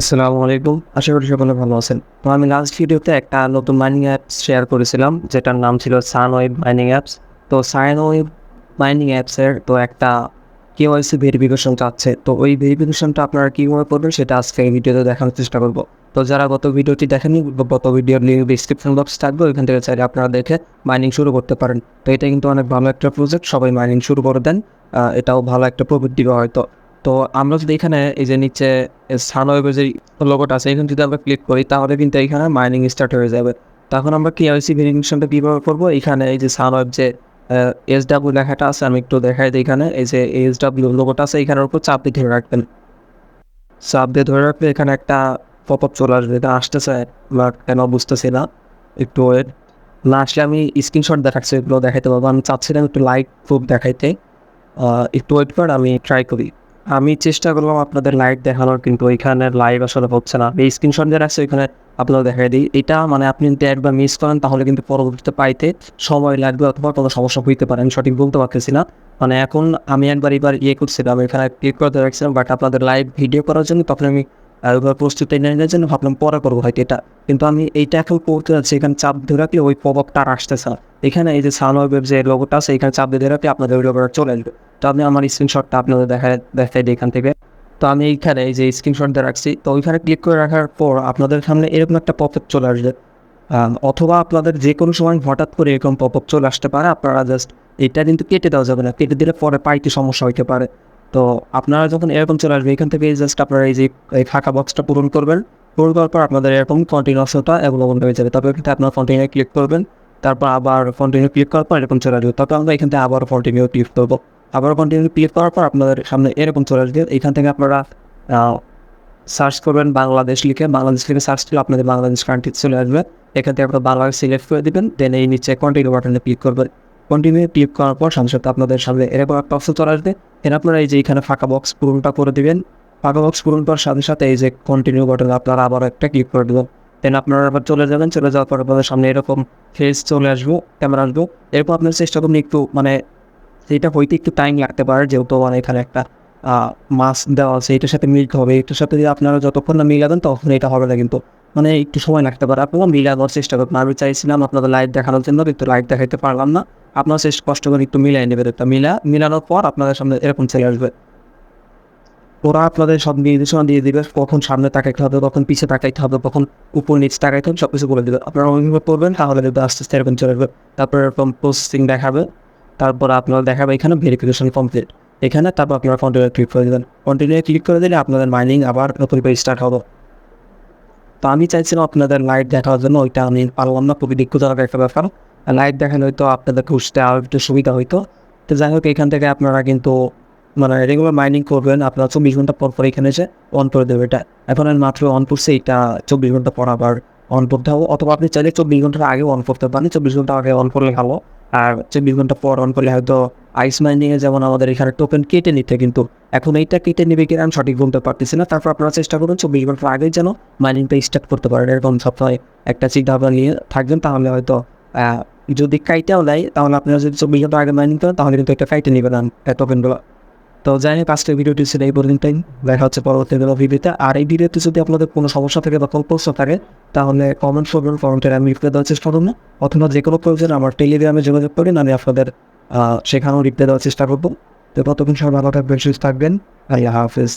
আসসালামু আলাইকুম। আশা করি সকলে ভালো আছেন। তো আমি লাস্ট ভিডিওতে একটা নতুন মাইনিং অ্যাপস শেয়ার করেছিলাম, যেটার নাম ছিল সানওয়েব মাইনিং অ্যাপস তো সানওয়েব মাইনিং অ্যাপসের তো একটা কেওয়াইসি ভেরিফিকেশন চাচ্ছে। তো ওই ভেরিফিকেশনটা আপনারা কীভাবে করবেন সেটা আজকে এই ভিডিওতে দেখানোর চেষ্টা করব। তো যারা গত ভিডিওটি দেখেনি গত ভিডিওর লিঙ্ক ডিসক্রিপশন বক্স থাকবে, ওইখান থেকে চাইলে আপনারা দেখে মাইনিং শুরু করতে পারেন। তো এটা কিন্তু অনেক ভালো একটা প্রজেক্ট সবাই মাইনিং শুরু করে দেন। এটাও ভালো একটা প্রফিট দিবে হয়তো তো আমরা যদি এখানে এই যে নিচে সানওয়েবের যে লোগোটা আছে, এখানে যদি আমরা ক্লিক করি, তাহলে কিন্তু এখানে মাইনিং স্টার্ট হয়ে যাবে। তখন আমরা কেওয়াইসি ভেরিফিকেশনটা কীভাবে করব? এখানে এই যে সানওয়েব যে এস ডাব্লিউ লেখাটা আছে, আমি একটু দেখাই দিই এখানে। এই যে এস ডাব্লিউ লোগোটা আছে, এখানের উপর চাপ দিয়ে ধরে রাখবেন। চাপ দিয়ে ধরে রাখলে এখানে একটা পপ আপ চলে আসবে। এটা আসতেছে বা কেন বুঝতেছি না। একটু ওয়েট না আসলে আমি স্ক্রিনশট দেখাচ্ছি, এগুলো দেখাইতে পারব। আমি চাচ্ছিলাম একটু লাইভ প্রুফ দেখাইতে। একটু ওয়েট কর, আমি ট্রাই করি। আমি চেষ্টা করলাম আপনাদের লাইট দেখানোর, কিন্তু ওইখানে লাইভ আসলে হচ্ছে না। এই স্ক্রিনশট যারা আছে ওইখানে আপনারা দেখাই দিই। এটা মানে আপনি যদি একবার মিস করেন, তাহলে কিন্তু পরবর্তীতে পাইতে সময় লাগবে অথবা কোনো সমস্যা হইতে পারে। আমি সঠিক বলতে পারতেছি না। মানে এখন আমি একবার এবার ইয়ে করছিলাম, এখানে ক্লিক করতে রাখছিলাম বাট আপনাদের লাইভ ভিডিও করার জন্য তখন আমি ওইভাবে প্রস্তুতি নেওয়ার জন্য ভাবলাম পরে করব হয়তো এটা। কিন্তু আমি এইটা এখন করতে যাচ্ছি, এখানে চাপ ধরে রাখলে ওই পবকটা আর আসতেছে না। এখানে এই যে সানওয়েবের যে লোগোটা আছে, এখানে চাপ দিয়ে রাখলে আপনাদের ওই লোগোটা চলে আসবে। তো আমি আমার স্ক্রিনশটটা আপনাদের দেখায়, দেখাই এখান থেকে। তো আমি এইখানে এই যে স্ক্রিনশট দিয়ে রাখছি, তো ওইখানে ক্লিক করে রাখার পর আপনাদের সামনে এরকম একটা পপ চলে আসবে। অথবা আপনাদের যে কোনো সময় হঠাৎ করে এরকম পপ চলে আসতে পারে, আপনারা জাস্ট এটা কিন্তু কেটে দেওয়া যাবে না। কেটে দিলে পরে পাইতে সমস্যা হইতে পারে। তো আপনারা যখন এরকম চলে আসবে এখান থেকে জাস্ট আপনারা এই যে, এই ফাঁকা বক্সটা পূরণ করবেন। পূরণ করার পর আপনাদের এরকম কন্টিনিউসটা অ্যাভেলেবল হয়ে যাবে। তবে এখানে আপনার কন্টিনিউ ক্লিক করবেন। তারপর আবার কন্টিনিউ ক্লিক করার পর এরকম চলে আসবে। তবে আমরা এখান থেকে আবার কন্টিনিউ ক্লিক করব। আবার কন্টিনিউ ক্লিক করার পর আপনাদের সামনে এরকম চলে আসবে। এখান থেকে আপনারা সার্চ করবেন বাংলাদেশ লিখে। বাংলাদেশ লিখে সার্চ করলে আপনাদের বাংলাদেশ কান্ট্রি চলে আসবে। এখান থেকে আপনারা বাংলাদেশ সিলেক্ট করে দেবেন। দেন এই নিচে কন্টিনিউ বাটনে ক্লিক করবেন। কন্টিনিউ ক্লিক করার পর সাথে সাথে আপনাদের সামনে এরকম একটা অপশন চলে আসবে। এর আপনারা এই যে এখানে ফাঁকা বক্স পূরণটা করে দেবেন। ফাঁকা বক্স পূরণ করার সাথে সাথে এই যে কন্টিনিউ বাটনে আপনারা আবার একটা ক্লিক করে দেবেন। দেন আপনারা আবার চলে যাবেন, চলে যাওয়ার পর আপনাদের সামনে এরকম ফেস চলে আসব ক্যামেরা আসব। এরপর আপনার চেষ্টা করুন একটু মানে এটা হইতে একটু টাইম লাগতে পারে, যেহেতু মানে এখানে একটা মাছ দেওয়া আছে, এটার সাথে মিলতে হবে, এটার সাথে যদি আপনারা যতক্ষণ না মিলাবেন তখন এটা হবে না কিন্তু। মানে একটু সময় লাগতে পারে। আপনারা মিলানোর চেষ্টা করবেন। আমি চাইছিলাম আপনাদের লাইট দেখানোর জন্য, কিন্তু লাইট দেখাইতে পারলাম না। আপনারা চেষ্টা কষ্ট করে একটু মিলাই নেবেন একটা। মিলা, মিলানোর পর আপনাদের সামনে এরকম চলে আসবে। ওরা আপনাদের সব নির্দেশনা দিয়ে দিবে, কখন সামনে তাকাইতে হবে, কখন পিছিয়ে তাকাইতে হবে, কখন উপর নিচে তাকাইতে হবে সব কিছু বলে দেবে। আপনারা ওইভাবে করবেন, তাহলে দেখবে আস্তে আস্তে এরকম চলে আসবে। তারপর এরকম প্রসেসিং দেখাবে। তারপর আপনারা দেখাবে এখানে ভেরিফিকেশন কমপ্লিট এখানে তারপর আপনারা কন্টিনিউ ক্লিক করে দেবেন। কন্টিনিউ ক্লিক করে দিলে আপনাদের মাইনিং আবার নতুন করে স্টার্ট হবে। তো আমি চাইছিলাম আপনাদের লাইট দেখার জন্য, ওইটা আমি পারলাম না, খুবই দুঃখজনক একটা ব্যাপার। লাইট দেখানো হয়তো আপনাদের খুঁজতে আরও একটু সুবিধা হইতো। তো যাই হোক, এখান থেকে আপনারা কিন্তু মানে রেগুলার মাইনিং করবেন। আপনারা চব্বিশ ঘণ্টা পর পর এখানে এসে অন করে দেবে এটা। এখন আমি মাত্র অন করছে, এটা চব্বিশ ঘণ্টা পর আবার অন করতে হবে। অথবা আপনি চাইলে চব্বিশ ঘণ্টার আগে অন করতে পারেন। চব্বিশ ঘণ্টা আগে অন করলে ভালো। আর চব্বিশ ঘণ্টা পর অন করলে হয়তো আইস মাইনিংয়ে যেমন আমাদের এখানে টোকেন কেটে নিতে, কিন্তু এখন এইটা কেটে নেবে কিনা আমি সঠিক বলতে পারতেছি না। তারপর আপনারা চেষ্টা করুন চব্বিশ ঘণ্টার আগে যেন মাইনিংটা স্টার্ট করতে পারেন। এরকম সপ্তাহে একটা চিন্তা ভাবনা নিয়ে থাকবেন, তাহলে হয়তো যদি কাইটাও দেয় তাহলে আপনারা যদি চব্বিশ ঘণ্টা আগে মাইনিং করেন, তাহলে কিন্তু এটা কাইটে নেবেন টোকেনগুলো তো জানি আজকের ভিডিওটি ছিল এই পর্যন্তই। দেখা হচ্ছে পরবর্তী কোনো ভিডিওতে। আর এই ভিডিওতে যদি আপনাদের কোনো সমস্যা থাকে বা কোনো থাকে, তাহলে কমেন্ট করবেন কমেন্টের আমি রিপ্লাই দেওয়ার চেষ্টা করব। অথবা যে কোনো প্রয়োজন আমার টেলিগ্রামে যোগাযোগ করেন আমি আপনাদের সেখানেও রিপ্লাই দেওয়ার চেষ্টা করব। তো ততক্ষণ সবাই ভালো থাকবেন, সুস্থ থাকবেন। আল্লাহ হাফিজ।